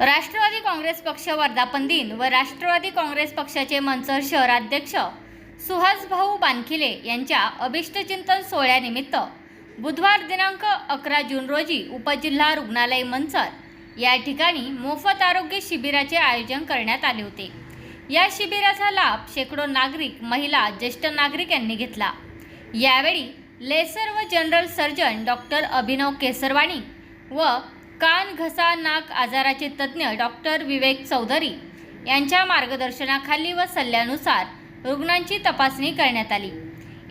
राष्ट्रवादी काँग्रेस पक्ष वर्धापन दिन व राष्ट्रवादी काँग्रेस पक्षाचे मंचर शहराध्यक्ष सुहासभाऊ बानखिले यांच्या अभिष्टचिंतन सोहळ्यानिमित्त बुधवार दिनांक अकरा जून रोजी उपजिल्हा रुग्णालय मंचर या ठिकाणी मोफत आरोग्य शिबिराचे आयोजन करण्यात आले होते. या शिबिराचा लाभ शेकडो नागरिक महिला ज्येष्ठ नागरिक यांनी घेतला. यावेळी लेसर व general surgeon doctor Abhinav Kesarwani व कान घसा नाक आजाराचे तज्ज्ञ डॉक्टर विवेक चौधरी यांच्या मार्गदर्शनाखाली व सल्ल्यानुसार रुग्णांची तपासणी करण्यात आली.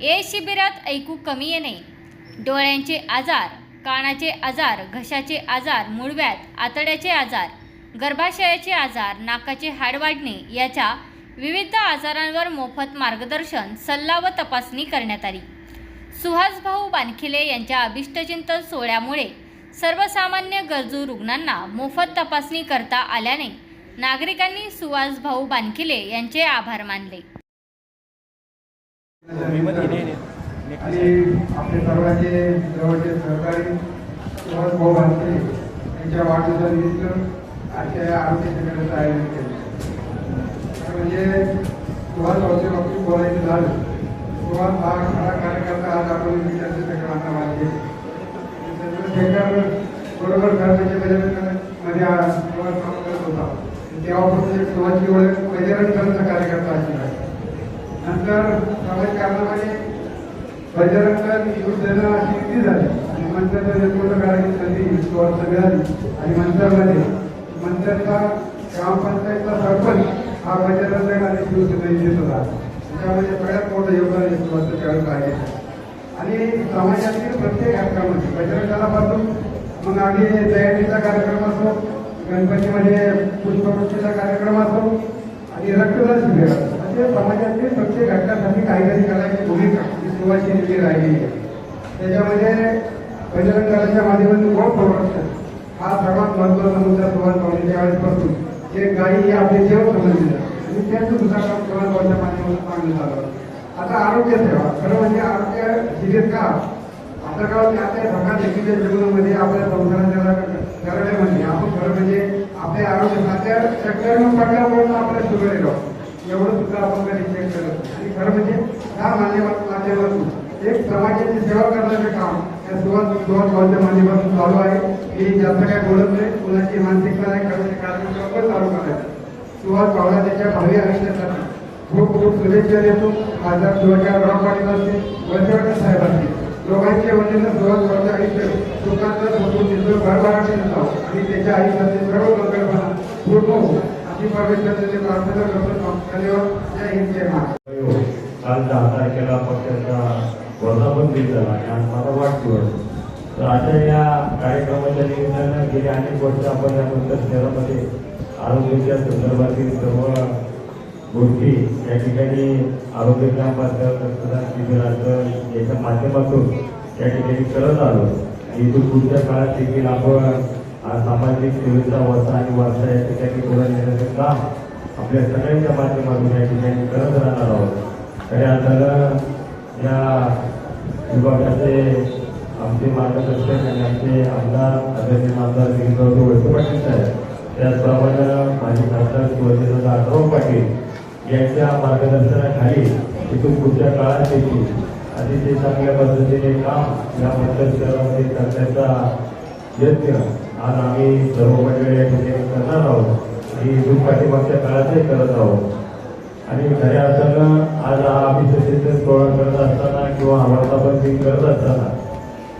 ए शिबिरात ऐकू कमी येणे डोळ्यांचे आजार कानाचे आजार घशाचे आजार मुळव्यात आतड्याचे आजार गर्भाशयाचे आजार नाकाचे हाड वाढणे याच्या विविध आजारांवर मोफत मार्गदर्शन सल्ला व तपासणी करण्यात आली. सुहासभाऊ बानखिले यांच्या अभिष्टचिंतन सोहळ्यामुळे सर्वसामान्य गरजू रुग्णांना मोफत तपासणी करता आल्याने नागरिकांनी सुहासभाऊ बानखिले यांचे आभार मानले. आणि आपले सर्वांचे जवळचे सहकारी सुभाष भाऊ भानके यांच्या वाढदिवसानिमित्त आजच्या आरोग्य शिबिराचं आयोजन केलं. म्हणजे सुभाष भाऊच्या बाबतीत बोलायचं झालं सुभाष हा खरा कार्यकर्ता आज आपण चर्चेसाठी मानले बरोबर घरच्या मध्ये आज काम करत होता. तेव्हापासून एक ओळख बजरंग कार्यकर्ता नंतर समाजकारणामध्ये बजरंग शिवसेना अशी युती झाली. आणि मंत्र्याचं नेतृत्व करायची संधी सुवार्थ मिळाली आणि मंत्र्यामध्ये मंत्र्याचा ग्रामपंचायतचा सरपंच हा बजरंग आणि शिवसेना युतीत होता. त्याच्यामध्ये सगळ्यात मोठं योगदान हे सुरुवात आहे. आणि समाजातील प्रत्येक घटकामध्ये बजरंगापासून मग आम्ही तयारीचा कार्यक्रम असो गणपतीमध्ये पुष्पवृष्टीचा कार्यक्रम असो आणि रक्तदान शिबिर म्हणजे समाजातील प्रत्येक घटकासाठी काहीतरी करायची भूमिका ही सुवासिनी राहिलेली आहे. त्याच्यामध्ये बजरंग दलाच्या माध्यमातून गोड संरक्षण हा सर्वात महत्त्वाचा मुद्दा सुरुवात पावली त्यावेळेसपासून. जे गायी हे आपले जेवण समजले आणि त्याचं दुसरा काम सुरुवात पावच्या माध्यमातून चांगलं झालं. आता आरोग्य सेवा खरं म्हणजे आरोग्य शिबिर का आता का म्हणजे आपल्या धकाधकीच्या जीवनामध्ये आपल्या संसाराच्या करण्यामध्ये म्हणजे, आपण खरं म्हणजे आपल्या आरोग्य खात्या सत्त्याण्णव पडल्यामुळे आपल्या शुगर येतो एवढं सुद्धा आपण कधी चेक करत आणि खरं म्हणजे ह्या माध्यमात माध्यमातून एक समाजाची सेवा करण्याचं काम या सुरुवात सुरुवात माझ्या माध्यमातून चालू आहे. मी जास्त काय बोलत नाही. कुणाची मानसिकता नाही करण्याचे म्हणजे कार्यक्रम पण चालू करायचं. सुरुवात भावना त्याच्या भावी आयुष्यासाठी खूप खूप शुभेच्छा देतो. खासदार शिवाच्या राव पाटील असतील वंचवटे साहेब असतील दोघांच्या वतीनं सुरुवात भाऊच्या आणि सुखांचा समजून तिथं भरभराटी नसावं आणि त्याच्या आयुष्यातील सर्व संकल्पना पूर्ण हो अशी परमेश्वराचे प्रार्थना करतो. धन्यवाद. जय हिंद जय महाराष्ट्र. काल दहा तारखेला पक्षाचा वर्धापन दिन झाला आणि आज माझा वाढदिवस तर अशा या कार्यक्रमाच्या निमित्तानं गेली अनेक वर्ष आपण यानंतर शहरामध्ये आरोग्याच्या संदर्भातील सर्व गोष्टी या ठिकाणी आरोग्य कॅम्प असेल रक्तदान शिबिर याच्या माध्यमातून या ठिकाणी करत आलो. इथून पुढच्या काळात देखील आपण सामाजिक सेवेचा वर्षा आणि वारसा या ठिकाणी पुढे नेण्याचं काम आपल्या सगळ्यांच्या माध्यमातून या ठिकाणी करत राहणार आहोत. खऱ्या अर्थानं या विभागाचे आमचे मार्गदर्शक आणि आमचे आमदार आदरणीय आमदार गिरीराव वळसे पाटील साहेब त्याचप्रमाणे माझे खासदार शिवसेना जाधव पाटील यांच्या मार्गदर्शनाखाली इथून पुढच्या काळात देखील अतिशय चांगल्या पद्धतीने काम या मतदार शहरामध्ये करण्याचा यत्न आज आम्ही सर्व मंडळी या ठिकाणी करणार आहोत आणि इथून पाठीमागच्या काळातही करत आहोत. आणि खऱ्या अर्थानं आज आम्ही अभिषेक सोहळा करत असताना किंवा वर्धापन दिन करत असताना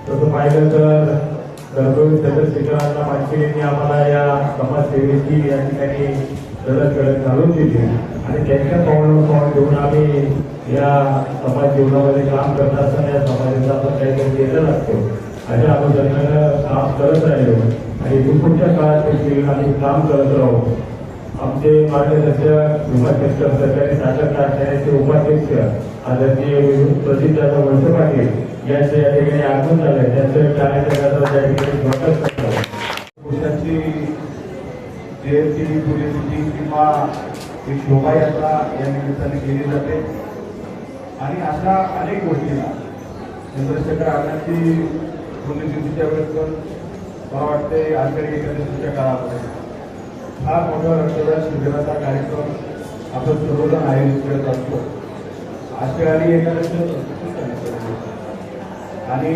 तसं पाहिलं तर कर्तव्य चंद्रशेखरांना मानकिरींनी आम्हाला या समाजसेवेची या ठिकाणी कडक कडक घालून दिली आणि त्यांच्या पावलं पाऊल घेऊन आम्ही या समाज जीवनामध्ये काम करत असताना या समाजाचा आपण काहीतरी केलं लागतो. अशा अनुषंगानं काम करत राहिलो. आणि इथून पुढच्या काळात देखील आम्ही काम करत राहू. आमचे मार्गदर्शक उपाध्यक्ष सरकारी साखर कारखान्याचे उपाध्यक्ष आदरणीय प्रसिद्ध दादा वळसे पाटील यांचं या ठिकाणी आगमन झालं त्यांचं कार्यक्रमाचं त्या ठिकाणी स्वागत करतो. पुरुषांची जयंती पुण्यतिथी किंवा एक शोभायात्रा या निमित्ताने केली जाते. आणि अशा अनेक गोष्टींना चंद्रशेखर अण्णांची पुण्यतिथीच्या वेळेस पण मला वाटते आषाढी एकादशीच्या काळामध्ये फार मोठा रक्तदान शिबिराचा कार्यक्रम आपण सर्वजण आयोजित करत असतो. आषाढी एकादशी आणि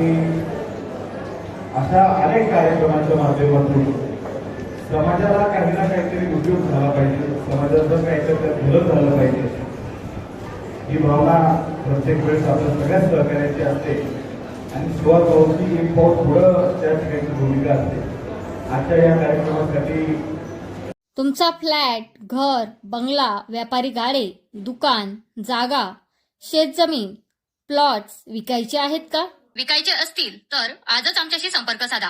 अशा अनेक कार्यक्रमांच्या माध्यमातून समाजाला काही ना काहीतरी उद्योग झाला पाहिजे. समाजाचं काहीतरी भलं झालं पाहिजे. ही भावना प्रत्येक वेळेस आपल्या सगळ्या सहकार्याची असते. आणि सुरुवात भाऊची एक पाऊल पुढं त्या ठिकाणी भूमिका असते. आजच्या या कार्यक्रमासाठी तुमचा फ्लॅट घर बंगला व्यापारी गाडे दुकान जागा शेतजमीन प्लॉट्स विकायचे आहेत का? विकायचे असतील तर आजच आमच्याशी संपर्क साधा.